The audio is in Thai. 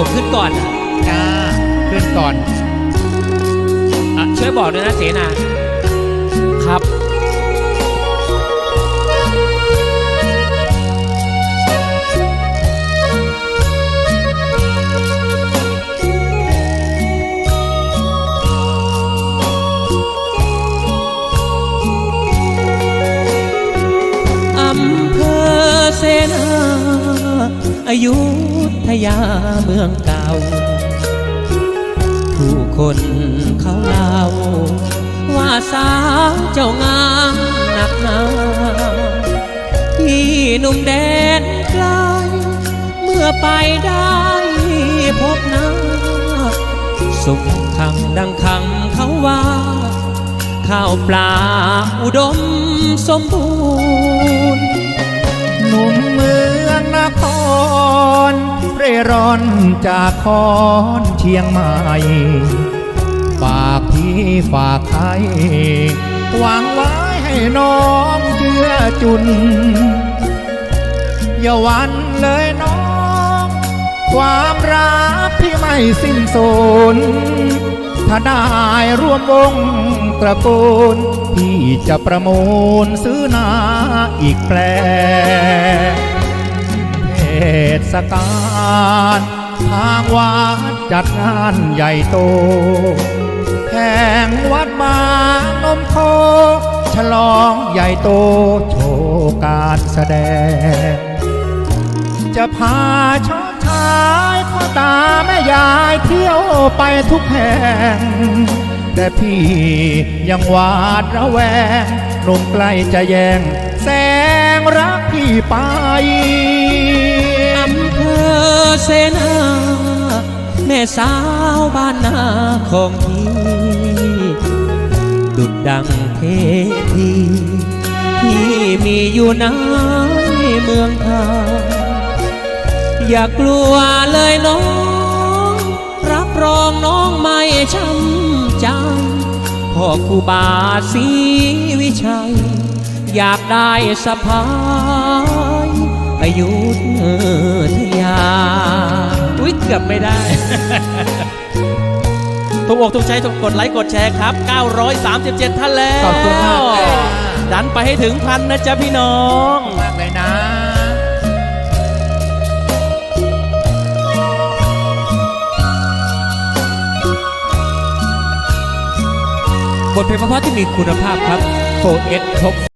ผมขึ้นก่อนอ่าขึ้นก่อน อะช่วยบอกด้วยนะเสนา อายุทยาเมืองเก่า ผู้คนเขาเล่า ว่าสาวเจ้างามหนักหนาที่หนุ่มแดนไกล เมื่อไปได้พบหน้าสุขคำดังคำเขาว่า ข้าวปลาอุดมสมบูรณ์หนุ่มเมือง ร่ร่อนจากคอนเชียงใหม่ฝากพี่ฝากใครหวังไว้ให้น้องเชื่อจุน อย่าวันเลยน้อง ความรักพี่ไม่สิ้นสูญถ้าได้ร่วมวงตระกูลพี่จะประมูลซื้อนาอีกแปลง ศกาลทางวัดจัดงานใหญ่โต แห่งวัดบางนมโคฉลองใหญ่โตโชว์การแสดง จะพาชอบชายพ่อตาแม่ยายเที่ยวไปทุกแห่ง แต่พี่ยังหวาดระแวงหนุ่มใกล้จะแย่งแสงรักพี่ไป เสนา แม่สาวบ้านนาของพี่ ดุดดังเทพีที่มีอยู่ในเมืองไทยอย่ากลัวเลยน้อง รับรองน้องไม่ช้ำใจพ่อครูบาศรีวิชัย อยากได้สะพายอายุเกือ บไม่ได้ถูกอกถูกใจถูกกดไลค์กดแชร์ครับ 937 ท่านแล้ว ขอบคุณมากเลย ดันไปให้ถึงพันนะจ๊ะพี่น้อง มากเลยนะ บทเพลงเพราะๆที่มีคุณภาพครับ 4X Top